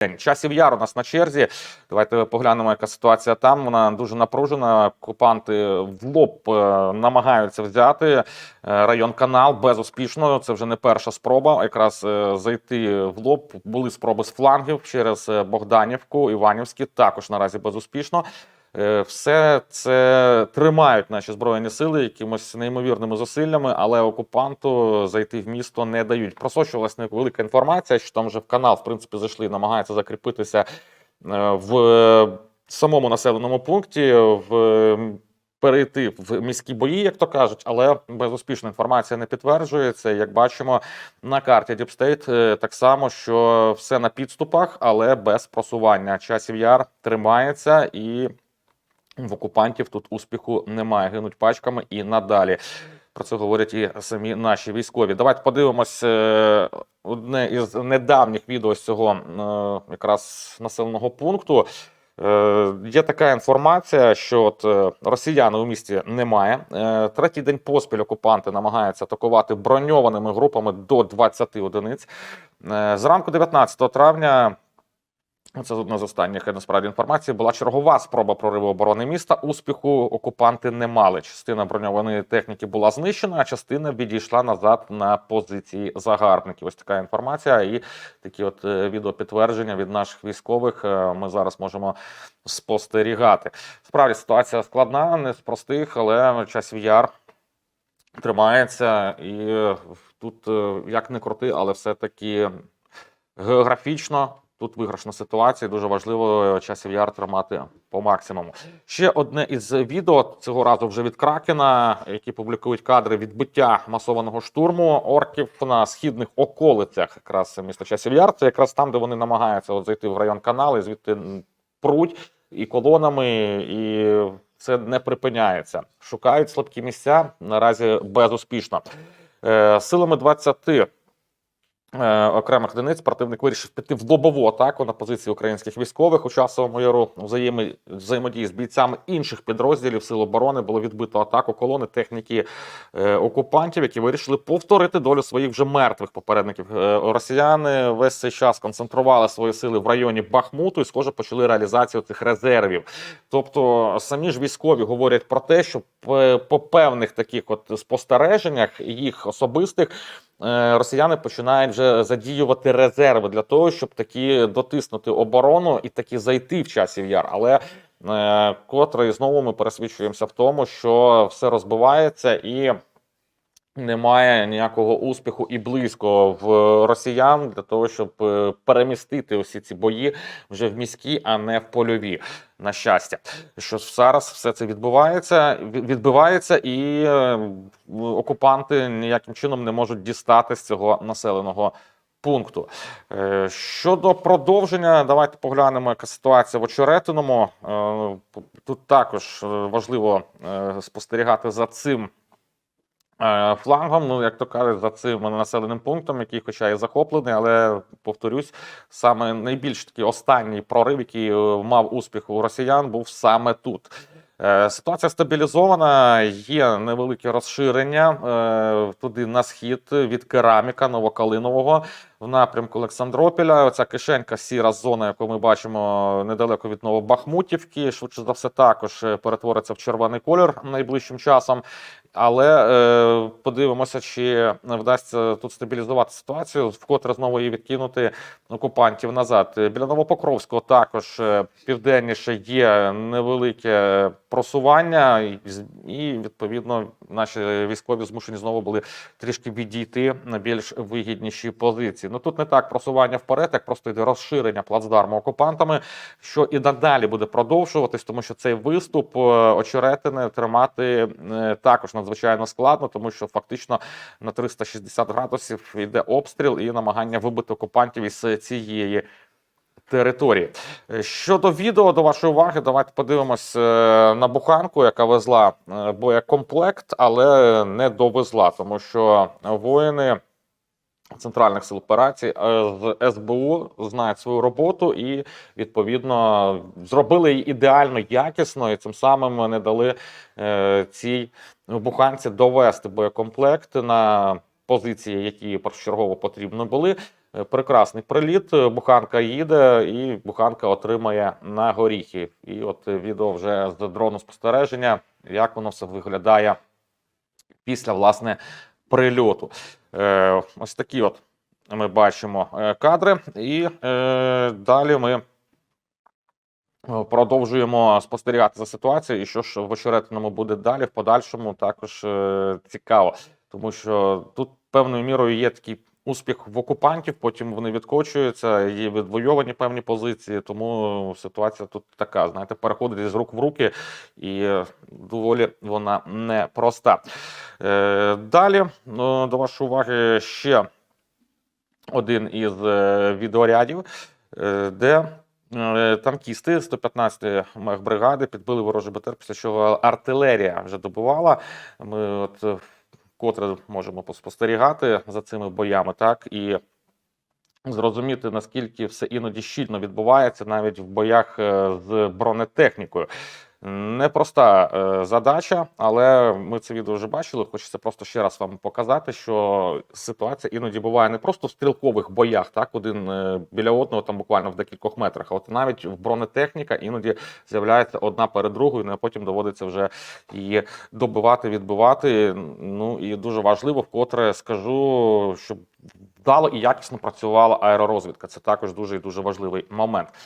день. Часів яр у нас на черзі. Давайте поглянемо, яка ситуація там. Вона дуже напружена. Окупанти в лоб е, намагаються взяти е, район канал безуспішно. Це вже не перша спроба. Якраз е, зайти в лоб. Були спроби з флангів через Богданівку, Іванівські Також наразі безуспішно. Е, Все це тримають наші збройні сили якимось неймовірними зусиллями, але окупанту зайти в місто не дають. Просочувалася велика інформація, що там вже в канал, в принципі, зайшли, намагаються закріпитися е, в самому населеному пункті, в перейти в міські бої, як то кажуть, але безуспішна інформація не підтверджується. Як бачимо на карті е, так само, що все на підступах, але без просування. Часів яр тримається і в окупантів тут успіху немає. Гинуть пачками і надалі. Про це говорять і самі наші військові. Давайте подивимось е, одне із недавніх відео з цього е, якраз населеного пункту. Е, Є така інформація, що от росіяни у місті немає. Третій день поспіль окупанти намагаються атакувати броньованими групами до 20 одиниць. Зранку 19 травня це одна з останніх насправді інформації. Була чергова спроба прориву оборони міста. Успіху окупанти не мали. Частина броньованої техніки була знищена, а частина відійшла назад на позиції загарбників. Ось така інформація і такі от е, відеопідтвердження від наших військових. е, Ми зараз можемо спостерігати. Справді ситуація складна, не з простих, але часів яр тримається, і е, тут е, як не крути, але все-таки географічно. Тут виграшна ситуація, дуже важливо часів яр тримати по максимуму. Ще одне із відео цього разу вже від Кракена, які публікують кадри відбиття масованого штурму орків на східних околицях, якраз міста часів яр. Це якраз там, де вони намагаються от зайти в район каналу, і звідти пруть і колонами, і це не припиняється. Шукають слабкі місця наразі безуспішно. Е, Силами 20 е, окремих одиниць противник вирішив піти в лобову атаку на позиції українських військових. У часовому яру взаєми, взаємодії з бійцями інших підрозділів Сил оборони було відбито атаку колони техніки е, окупантів, які вирішили повторити долю своїх вже мертвих попередників. Е, росіяни весь цей час концентрували свої сили в районі Бахмуту і, схоже, почали реалізацію цих резервів. Тобто самі ж військові говорять про те, що по певних таких от спостереженнях їх особистих е, росіяни починають вже задіювати резерви для того, щоб таки дотиснути оборону і таки зайти в часів яр. Але е, котре знову ми пересвідчуємося в тому, що все розбивається і. Немає ніякого успіху і близько в росіян для того, щоб е, перемістити усі ці бої вже в міські, а не в польові. На щастя, що зараз все це відбувається, ві- відбувається, і е, окупанти ніяким чином не можуть дістати з цього населеного пункту. Е, Щодо продовження, давайте поглянемо, яка ситуація в Очеретиному. Тут також важливо спостерігати за цим. Е, Флангом, ну як то кажуть, за цим населеним пунктом, який, хоча і захоплений, але повторюсь, саме найбільш такий останній прорив, який е, мав успіх у росіян, був саме тут. Е, Ситуація стабілізована, є невелике розширення туди на схід від кераміка Новокалинового в напрямку Олександропіля. Оця кишенька, сіра зона, яку ми бачимо недалеко від Новобахмутівки, швидше за все, також перетвориться в червоний колір найближчим часом. Але е, подивимося, чи вдасться тут стабілізувати ситуацію, вкотре знову її відкинути окупантів назад. Біля Новопокровського також е, південніше є невелике просування, і, відповідно наші військові змушені знову були трішки відійти на більш вигідніші позиції. Ну тут не так просування вперед, як просто йде розширення плацдарму окупантами, що і надалі буде продовжуватись, тому що цей виступ е, очеретини тримати е, також надзвичайно складно, тому що фактично на 360 градусів йде обстріл і намагання вибити окупантів із цієї. Території щодо відео до вашої уваги, давайте подивимось е, на буханку, яка везла е, боєкомплект, але не довезла, тому що воїни центральних сил операцій е, з СБУ знають свою роботу і відповідно зробили її ідеально якісно, і цим самим не дали е, цій буханці довести боєкомплект на позиції, які першочергово потрібно були. Е, Прекрасний приліт. Буханка їде, і буханка отримає на горіхи. І от відео вже з дрону спостереження, як воно все виглядає після власне прильоту. Е, ось такі от ми бачимо е, кадри, і е, далі ми. Продовжуємо спостерігати за ситуацією, і що ж в очеретному буде далі, в подальшому також цікаво, тому що тут певною мірою є такий успіх в окупантів, потім вони відкочуються, є відвойовані певні позиції, тому ситуація тут така, знаєте, переходить з рук в руки, і доволі вона непроста. Е, далі ну, до вашої уваги ще один із е, відеорядів, е, де танкісти 115-ї мехбригади підбили ворожий БТР, після чого артилерія вже добувала. Ми от вкотре можемо поспостерігати за цими боями, так і зрозуміти, наскільки все іноді щільно відбувається навіть в боях е, з бронетехнікою. Непроста е, задача, але ми це відео вже бачили. Хочеться просто ще раз вам показати, що ситуація іноді буває не просто в стрілкових боях, так один е, біля одного, там буквально в декількох метрах, а от навіть в бронетехніка іноді з'являється одна перед другою, ну а потім доводиться вже її добивати, відбивати. Ну і дуже важливо, вкотре скажу, щоб вдало і якісно працювала аеророзвідка. Це також дуже і дуже важливий момент.